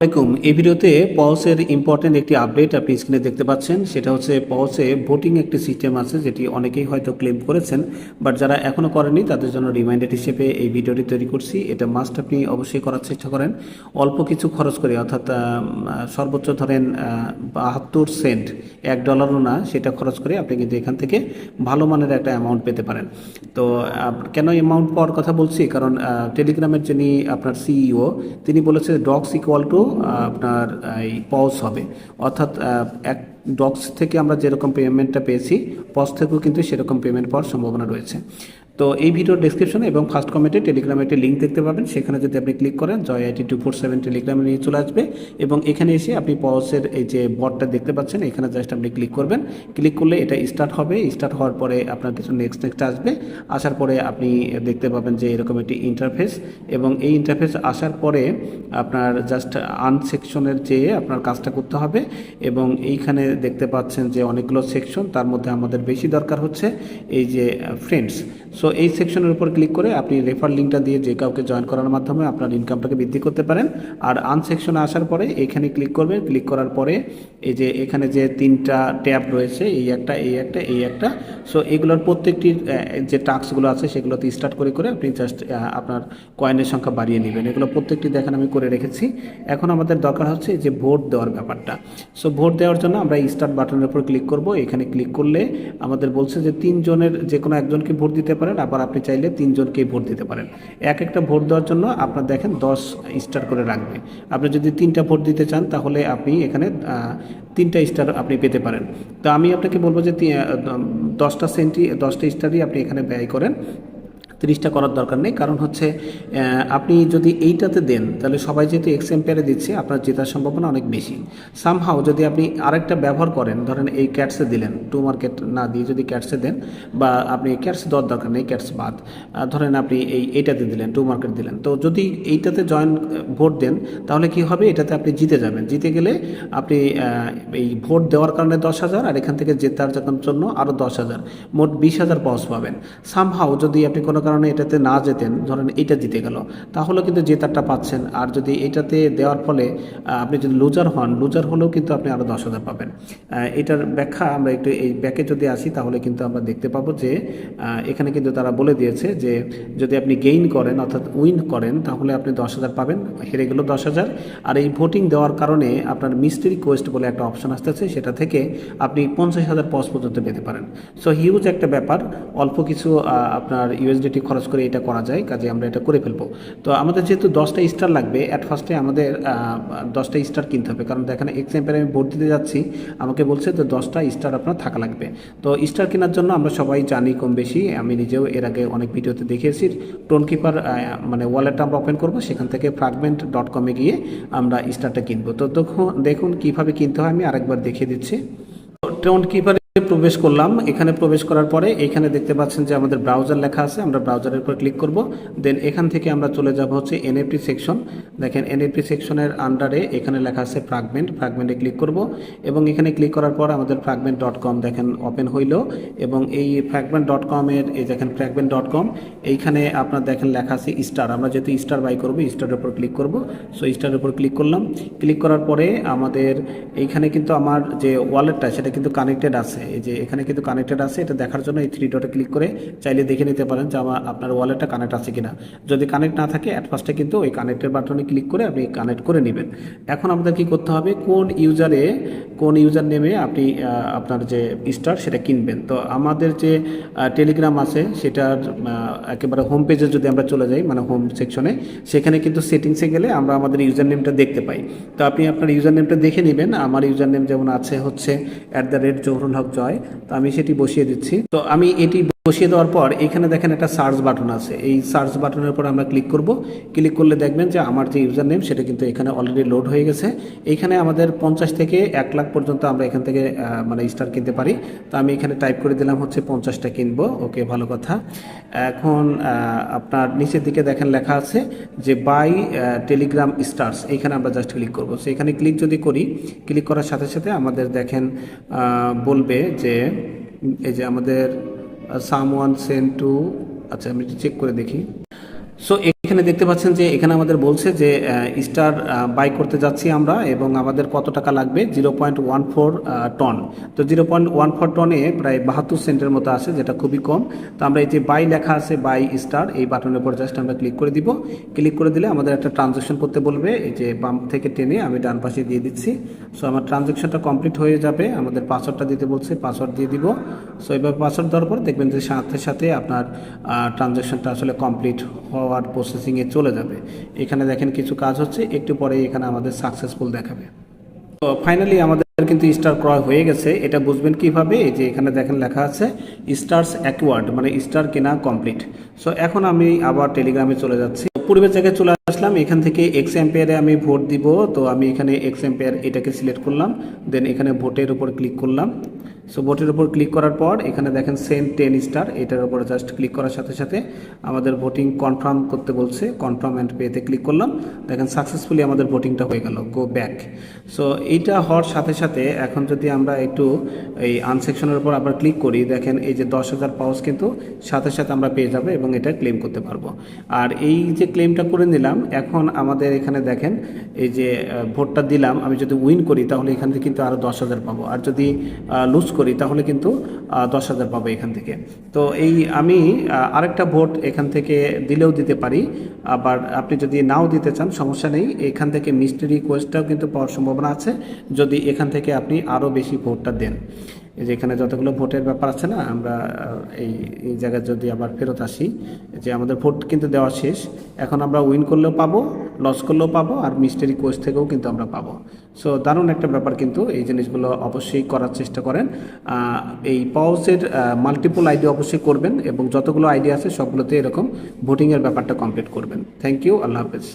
আসসালামাইকুম এই ভিডিওতে পলসের ইম্পর্টেন্ট একটি আপডেট আপনি স্ক্রিনে দেখতে পাচ্ছেন। সেটা হচ্ছে পলসে ভোটিং একটি সিস্টেম আছে, যেটি অনেকেই হয়তো ক্লেম করেছেন বাট যারা এখনও করেনি তাদের জন্য রিমাইন্ডার হিসেবে এই ভিডিওটি তৈরি করছি। এটা মাস্ট আপনি অবশ্যই করার চেষ্টা করেন। অল্প কিছু খরচ করে, অর্থাৎ সর্বোচ্চ ধরেন বাহাত্তর সেন্ট এক ডলারও না, সেটা খরচ করে আপনি কিন্তু এখান থেকে ভালো মানের একটা অ্যামাউন্ট পেতে পারেন। তো কেন অ্যামাউন্ট পাওয়ার কথা বলছি? কারণ টেলিগ্রামের যিনি আপনার সিইও তিনি বলেছে ডক্স ইকুয়াল টু আপনার, এই পজ হবে। অর্থাৎ এক ডক্স থেকে আমরা যেরকম পেমেন্টটা পেয়েছি পজ থেকেও কিন্তু সেরকম পেমেন্ট পাওয়ার সম্ভাবনা রয়েছে। তো এই ভিডিওর ডেসক্রিপশনে এবং ফার্স্ট কমেন্টে টেলিগ্রামে একটি লিঙ্ক দেখতে পাবেন। সেখানে যদি আপনি ক্লিক করেন Joy IT two four seven টেলিগ্রামে নিয়ে চলে আসবে এবং এখানে এসে আপনি পজের এই যে বটটা দেখতে পাচ্ছেন, এখানে জাস্ট আপনি ক্লিক করবেন। ক্লিক করলে এটা স্টার্ট হবে। স্টার্ট হওয়ার পরে আপনার কিছু নেক্সট নেক্সট আসবে। আসার পরে আপনি দেখতে পাবেন যে এরকম একটি ইন্টারফেস এবং এই ইন্টারফেস আসার পরে আপনার জাস্ট আন সেকশনের যেয়ে আপনার কাজটা করতে হবে এবং এইখানে দেখতে পাচ্ছেন যে অনেকগুলো সেকশন তার মধ্যে আমাদের বেশি দরকার হচ্ছে এই যে ফ্রেন্ডস সো এই সেকশনের উপর ক্লিক করে আপনি রেফার লিঙ্কটা দিয়ে যে কাউকে জয়েন করার মাধ্যমে আপনার ইনকামটাকে বৃদ্ধি করতে পারেন। আর আন সেকশনে আসার পরে এখানে ক্লিক করবেন ক্লিক করার পরে এই যে এখানে যে তিনটা ট্যাব রয়েছে, এই একটা এই একটা এই একটা সো এগুলোর প্রত্যেকটির যে টাস্কগুলো আছে সেগুলোতে স্টার্ট করে করে আপনি জাস্ট আপনার কয়েনের সংখ্যা বাড়িয়ে নেবেন। এগুলো প্রত্যেকটি দেখেন আমি করে রেখেছি। এখন আমাদের দরকার হচ্ছে যে ভোট দেওয়ার ব্যাপারটা। সো ভোট দেওয়ার জন্য আমরা স্টার্ট বাটনের উপর ক্লিক করব। এখানে ক্লিক করলে আমাদের বলছে যে তিনজনের যে কোনো একজনকে ভোট দিতে পারেন। আবার আপনি চাইলে তিনজনকেই ভোট দিতে পারেন। এক একটা ভোট দেওয়ার জন্য আপনার দেখেন দশ স্টার করে রাখবে। আপনি যদি তিনটা ভোট দিতে চান, তাহলে আপনি এখানে তিনটা স্টার আপনি পেতে পারেন। তো আমি আপনাকে বলব যে দশটা সেন্টি, দশটা স্টারই আপনি এখানে ব্যয় করেন। তিরিশটা করার দরকার নেই। কারণ হচ্ছে আপনি যদি এইটাতে দেন, তাহলে সবাই যেহেতু এক্স এম্পেয়ারে দিচ্ছে, আপনার জেতার সম্ভাবনা অনেক বেশি। সামহাও যদি আপনি আরেকটা ব্যবহার করেন, ধরেন এই ক্যাটসে দিলেন টু মার্কেট না দিয়ে যদি ক্যাটসে দেন, বা আপনি ক্যাটস দেওয়ার দরকার নেই ক্যাটস বাদ ধরেন আপনি এই এইটাতে দিলেন টু মার্কেট দিলেন, তো যদি এইটাতে জয়েন ভোট দেন, তাহলে কি হবে? এটাতে আপনি জিতে যাবেন। জিতে গেলে আপনি এই ভোট দেওয়ার কারণে দশ হাজার, আর এখান থেকে জেতার জন্য আরও দশ হাজার, মোট বিশ হাজার পাওয়াস পাবেন। সামহাও যদি আপনি কোনো কারণে এটাতে না যেতেন, ধরেন এটা জিতে গেল। তাহলেও কিন্তু জেতারটা পাচ্ছেন। আর যদি এটাতে দেওয়ার ফলে আপনি যদি লুজার হন লুজার হলেও কিন্তু আপনি আরও দশ হাজার পাবেন। এটার ব্যাখ্যা আমরা একটু এই ব্যাকে যদি আসি, তাহলে কিন্তু আমরা দেখতে পাবো যে এখানে কিন্তু তারা বলে দিয়েছে যে, যদি আপনি গেইন করেন, অর্থাৎ উইন করেন, তাহলে আপনি দশ হাজার পাবেন। হেরে গেল দশ হাজার। আর এই ভোটিং দেওয়ার কারণে আপনার মিস্ট্রি কোয়েস্ট বলে একটা অপশন আসতেছে, সেটা থেকে আপনি পঞ্চাশ হাজার পজ পর্যন্ত পেতে পারেন। সো হিউজ একটা ব্যাপার। অল্প কিছু আপনার ইউএসডিটি খরচ করে এটা করা যায়, কাজে আমরা এটা করে ফেলব। তো আমাদের যেহেতু দশটা স্টার লাগবে অ্যাট ফার্স্টে আমাদের দশটা স্টার কিনতে হবে। কারণ দেখেন এক্সাম্পলে আমি ভোট দিতে যাচ্ছি, আমাকে বলছে যে দশটা স্টার আপনার থাকা লাগবে। তো স্টার কেনার জন্য আমরা সবাই জানি কম বেশি। আমি নিজেও এর আগে অনেক ভিডিওতে দেখিয়েছি টোন কিপার মানে ওয়ালেটটা আমরা ওপেন করব, সেখান থেকে ফ্রাগমেন্ট ডট কমে গিয়ে আমরা স্টারটা কিনবো। তো দেখুন দেখুন কীভাবে কিনতে হয়, আমি আরেকবার দেখিয়ে দিচ্ছি। টোন কিপারে প্রবেশ করলাম। এখানে প্রবেশ করার পরে এখানে দেখতে পাচ্ছেন যে আমাদের ব্রাউজার লেখা আছে। আমরা ব্রাউজারের উপর ক্লিক করব। দেন এখান থেকে আমরা চলে যাব হচ্ছে এনএফটি সেকশন দেখেন এনএফটি সেকশনের আন্ডারে এখানে লেখা আছে ফ্রাগমেন্ট ফ্রাগমেন্টে ক্লিক করব। এবং এখানে ক্লিক করার পর আমাদের ফ্রাগমেন্ট ডট কম দেখেন ওপেন হইল। এবং এই ফ্রাগমেন্ট ডট কমের এই দেখেন ফ্রাগমেন্ট ডট কম এইখানে আপনার দেখেন লেখা আছে স্টার আমরা যেহেতু স্টার বাই করব স্টারের উপর ক্লিক করব। সো স্টারের উপর ক্লিক করলাম। ক্লিক করার পরে আমাদের এইখানে কিন্তু আমার যে ওয়ালেটটা সেটা কিন্তু কানেক্টেড আছে। এই যে এখানে কিন্তু কানেক্টেড আছে, এটা দেখার জন্য এই থ্রি ডটে ক্লিক করে চাইলে দেখে নিতে পারেন যে আমার, আপনার ওয়ালেটটা কানেক্ট আছে কিনা। যদি কানেক্ট না থাকে অ্যাট ফার্স্টে কিন্তু ওই কানেক্টের বাটনে ক্লিক করে আপনি কানেক্ট করে নেবেন। এখন আমাদের কি করতে হবে? কোন ইউজারে কোন ইউজার নেমে আপনি আপনার যে স্টার সেটা কিনবেন। তো আমাদের যে টেলিগ্রাম আছে, সেটার একেবারে হোম পেজে যদি আমরা চলে যাই মানে হোম সেকশনে সেখানে কিন্তু সেটিংসে গেলে আমরা আমাদের ইউজার নেমটা দেখতে পাই। তো আপনি আপনার ইউজার নেমটা দেখে নেবেন। আমার ইউজার নেম যেমন আছে হচ্ছে at the rate Zahurul Haque Joy তো আমি সেটি বসিয়ে দিচ্ছি। তো আমি এটি বসিয়ে দেওয়ার পর এখানে দেখেন একটা সার্চ বাটন আছে। এই সার্চ বাটনের উপর আমরা ক্লিক করব। ক্লিক করলে দেখবেন যে আমার যে ইউজার নেম সেটা কিন্তু এখানে অলরেডি লোড হয়ে গেছে। এইখানে আমাদের পঞ্চাশ থেকে এক লাখ পর্যন্ত আমরা এখান থেকে মানে স্টার কিনতে পারি। তো আমি এখানে টাইপ করে দিলাম হচ্ছে পঞ্চাশটা কিনবো। ওকে, ভালো কথা। এখন আপনার নিচের দিকে দেখেন লেখা আছে যে বাই টেলিগ্রাম স্টার্স এইখানে আমরা জাস্ট ক্লিক করব। সো এখানে ক্লিক যদি করি ক্লিক করার সাথে সাথে আমাদের দেখেন বলবে যে, এই যে আমাদের সাম ওয়ান সেন টু আচ্ছা আমি চেক করে দেখি। সো এখানে দেখতে পাচ্ছেন যে এখানে আমাদের বলছে যে স্টার বাই করতে যাচ্ছি আমরা এবং আমাদের কত টাকা লাগবে? Zero point one four ton. তো জিরো পয়েন্ট ওয়ান ফোর টনে প্রায় বাহাত্তর সেন্টের মতো আছে, যেটা খুবই কম। তো আমরা এই যে বাই লেখা আছে, বাই স্টার, এই বাটনের উপর জাস্ট আমরা ক্লিক করে দিব। ক্লিক করে দিলে আমাদের একটা ট্রানজ্যাকশন করতে বলবে। এই যে বাম থেকে টেনে আমি ডান পাশে দিয়ে দিচ্ছি। সো আমার ট্রানজ্যাকশনটা কমপ্লিট হয়ে যাবে। আমাদের পাসওয়ার্ডটা দিতে বলছে, পাসওয়ার্ড দিয়ে দিব। সো এবার পাসওয়ার্ড দেওয়ার পর দেখবেন যে সাথে সাথে আপনার ট্রানজ্যাকশনটা আসলে কমপ্লিট হওয়ার প্রসেসিংয়ে চলে যাবে। এখানে দেখেন কিছু কাজ হচ্ছে, একটু পরে এখানে আমাদের সাকসেসফুল দেখাবে। তো ফাইনালি আমাদের কিন্তু স্টার ক্রয় হয়ে গেছে। এটা বুঝবেন কীভাবে? যে এখানে দেখেন লেখা আছে স্টার্স অ্যাকওয়ার্ড মানে স্টার কেনা কমপ্লিট সো এখন আমি আবার টেলিগ্রামে চলে যাচ্ছি। পূর্বের জায়গায় চলে আসলাম। এখান থেকে এক্স এম্পেয়ারে আমি ভোট দিব। তো আমি এখানে এক্স এম্পেয়ার এটাকে সিলেক্ট করলাম। দেন এখানে ভোটের উপর ক্লিক করলাম। সো ভোটের উপর ক্লিক করার পর, এখানে দেখেন সেন্ট টেন স্টার এটার উপর জাস্ট ক্লিক করার সাথে সাথে আমাদের ভোটিং কনফার্ম করতে বলছে কনফার্ম অ্যান্ড পেতে ক্লিক করলাম। দেখেন সাকসেসফুলি আমাদের ভোটিংটা হয়ে গেল গো ব্যাক সো এইটা হওয়ার সাথে সাথে এখন যদি আমরা একটু এই আনসেকশনের উপর আবার ক্লিক করি, দেখেন এই যে দশ হাজার পাউস কিন্তু সাথে সাথে আমরা পেয়ে যাব এবং এটা ক্লেম করতে পারব। আর এই যে ক্লেমটা করে নিলাম, এখন আমাদের এখানে দেখেন এই যে ভোটটা দিলাম, আমি যদি উইন করি তাহলে এখান থেকে কিন্তু আরও দশ হাজার পাবো। আর যদি লুজ করি, তাহলে কিন্তু দশ হাজার পাবো এখান থেকে। তো এই আমি আরেকটা ভোট এখান থেকে দিলেও দিতে পারি, আবার আপনি যদি নাও দিতে চান, সমস্যা নেই। এখান থেকে মিস্ট্রি রিকোয়েস্টটাও কিন্তু পাওয়ার সম্ভাবনা আছে, যদি এখান থেকে আপনি আরও বেশি ভোটটা দেন। এই যে এখানে যতগুলো ভোটের ব্যাপার আছে না, আমরা এই এই জায়গায় যদি আবার ফেরত আসি, যে আমাদের ভোট কিন্তু দেওয়া শেষ, এখন আমরা উইন করলেও পাবো, লস করলেও পাবো, আর মিস্টারি কোচ থেকেও কিন্তু আমরা পাবো। সো দারুণ একটা ব্যাপার কিন্তু এই জিনিসগুলো অবশ্যই করার চেষ্টা করেন। এই পাউসের মাল্টিপল আইডি অবশ্যই করবেন এবং যতগুলো আইডি আছে সবগুলোতে এরকম ভোটিংয়ের ব্যাপারটা কমপ্লিট করবেন। থ্যাংক ইউ আল্লাহ হাফেজ।